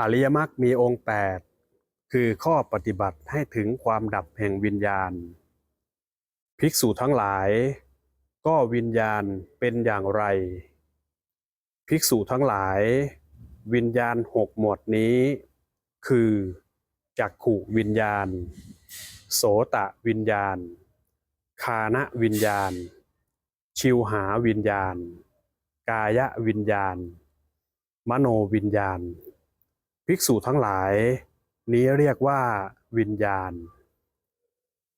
อริยมรรคมีองค์แปดคือข้อปฏิบัติให้ถึงความดับแห่งวิญญาณ ภิกษุทั้งหลาย ก็วิญญาณเป็นอย่างไร ภิกษุทั้งหลาย วิญญาณหกหมวดนี้ คือจักขุวิญญาณ โสตะวิญญาณ คานะวิญญาณ ชิวหาวิญญาณ กายวิญญาณ มโนวิญญาณ ภิกษุทั้งหลาย นี้เรียกว่าวิญญาณ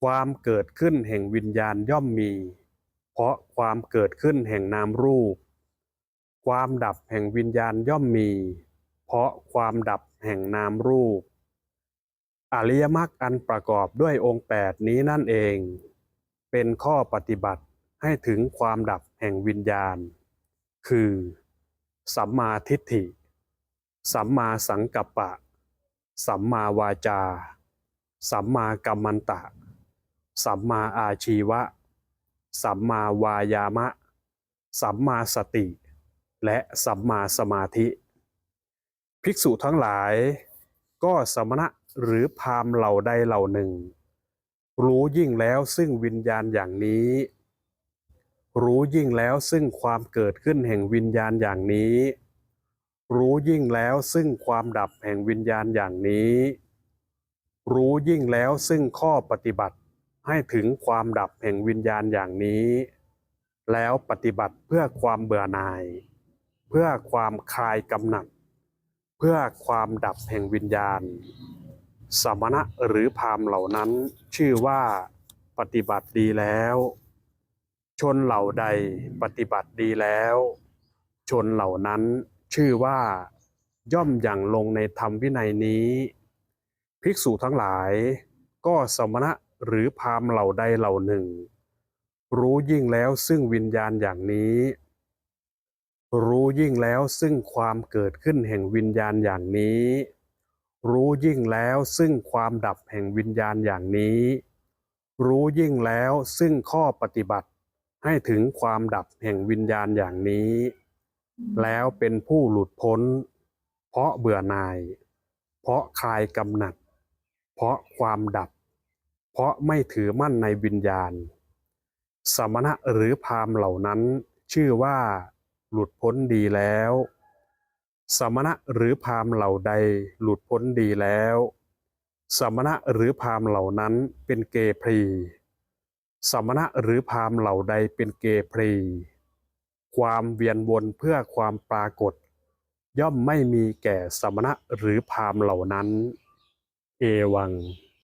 ความเกิดขึ้นแห่งวิญญาณย่อมมี เพราะความเกิดขึ้นแห่งนามรูป ความดับแห่งวิญญาณย่อมมี เพราะความดับแห่งนามรูป อริยมรรคอันประกอบด้วยองค์แปดนี้นั่นเอง เป็นข้อปฏิบัติให้ถึงความดับแห่งวิญญาณ คือ สัมมาทิฏฐิ สัมมาสังกัปปะ สัมมาวาจา สัมมากัมมันตะ สัมมาอาชีวะ สัมมาวายามะ สัมมาสติ และสัมมาสมาธิ ภิกษุทั้งหลาย ก็สมณะหรือพราหมณ์เหล่าใดเหล่าหนึ่ง รู้ยิ่งแล้วซึ่งวิญญาณอย่างนี้ รู้ยิ่งแล้วซึ่งความเกิดขึ้นแห่งวิญญาณอย่างนี้ รู้ยิ่งแล้วซึ่งความดับแห่งวิญญาณอย่างนี้ รู้ยิ่งแล้วซึ่งข้อปฏิบัติให้ถึงความดับแห่งวิญญาณอย่างนี้ แล้วปฏิบัติเพื่อความเบื่อหน่าย เพื่อความคลายกำหนัด เพื่อความดับแห่งวิญญาณ สมณะหรือพามเหล่านั้นชื่อว่าปฏิบัติดีแล้ว ชนเหล่าใดปฏิบัติดีแล้ว ชนเหล่านั้น ชื่อว่าย่อมอย่างลงในธรรมวินัยนี้ ภิกษุทั้งหลาย ก็สมณะหรือพราหมณ์เหล่าใดเหล่าหนึ่ง รู้ยิ่งแล้วซึ่งวิญญาณอย่างนี้ รู้ยิ่งแล้วซึ่งความเกิดขึ้นแห่งวิญญาณอย่างนี้ รู้ยิ่งแล้วซึ่งความดับแห่งวิญญาณอย่างนี้ รู้ยิ่งแล้วซึ่งข้อปฏิบัติให้ถึงความดับแห่งวิญญาณอย่างนี้ แล้วเป็นผู้หลุดพ้น เพราะเบื่อหน่าย เพราะคลายกำหนัด เพราะความดับ เพราะไม่ถือมั่นในวิญญาณ สมณะหรือพราหมณ์เหล่านั้น ชื่อว่า หลุดพ้นดีแล้ว สมณะหรือพราหมณ์เหล่าใดหลุดพ้นดีแล้ว สมณะหรือพราหมณ์เหล่านั้นเป็นเกพรี สมณะหรือพราหมณ์เหล่าใดเป็นเกพรี ความเวียนวนเพื่อความปรากฏ ย่อมไม่มีแก่สมณะหรือพามเหล่านั้น เอวัง